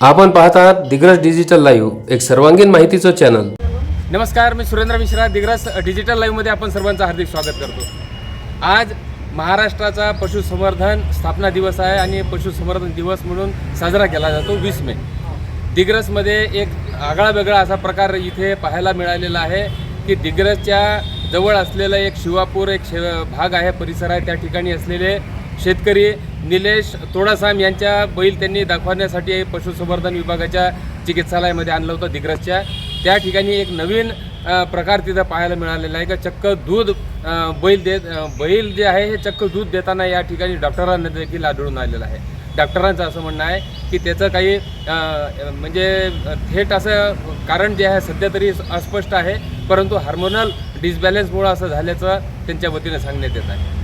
आपण पाहत आहात दिग्रज डिजिटल लाईव्ह एक सर्वांगीण माहितीचं चॅनल नमस्कार मी सुरेंद्र मिश्रा दिग्रस डिजिटल लाईव्हमध्ये आपण सर्वांचं हार्दिक स्वागत करतो. आज महाराष्ट्राचा पशुसंवर्धन स्थापना दिवस आहे आणि पशुसंवर्धन दिवस म्हणून साजरा केला जातो वीस मे. दिग्रसमध्ये एक आगळा वेगळा असा प्रकार इथे पाहायला मिळालेला आहे की दिग्रसच्या जवळ असलेलं एक शिवापूर एक शे भाग आहे परिसर आहे त्या ठिकाणी असलेले शेतकरी निलेश तोडासाम यांच्या बैल त्यांनी दाखवण्यासाठी पशुसंवर्धन विभागाच्या चिकित्सालयामध्ये आणलं होतं दिग्रसच्या. त्या ठिकाणी एक नवीन प्रकार तिथं पाहायला मिळालेला आहे. का चक्क दूध बैल देत बैल जे आहे हे चक्क दूध देताना या ठिकाणी डॉक्टरांना देखील आढळून आलेलं आहे. डॉक्टरांचं असं म्हणणं आहे की त्याचं काही म्हणजे थेट असं कारण जे आहे सध्या तरी अस्पष्ट आहे परंतु हार्मोनल डिसबॅलन्समुळं असं झाल्याचं त्यांच्या वतीनं सांगण्यात येत आहे.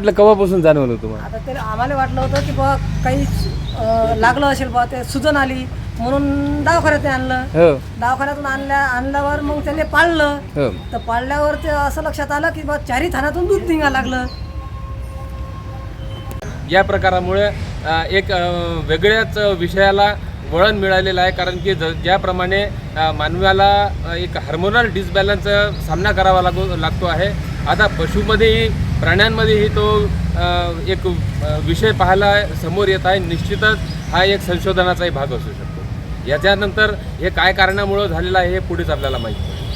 म्हटलं कवापासून जाणवलं तुम्हाला? आता ते आम्हाला वाटलं होतं की बा काही लागलं असेल बा ते सुजन आली म्हणून दवाखान्यात आणलं. हो. दवाखान्यातून आणल्या आणल्यावर मग त्याने पाळलं. हो. तर पाळल्यावर ते असं लक्षात आलं की बा चारी थानातून दूध निघायला लागलं. या प्रकारामुळे अ, एक अ, वेगळ्याच विषयाला वळण मिळालेलं आहे. कारण की ज ज्याप्रमाणे अ, मानवाला अ, एक हार्मोनल डिसबॅलन्सचा सामना करावा लागो लागतो आहे. आता पशुमध्येही प्राण्यांमध्येही तो एक विषय पाहायला समोर येत आहे. निश्चितच हा एक संशोधनाचाही भाग असू शकतो. याच्यानंतर हे काय कारणामुळं झालेलं आहे हे पुढेच आपल्याला माहीत पडेल.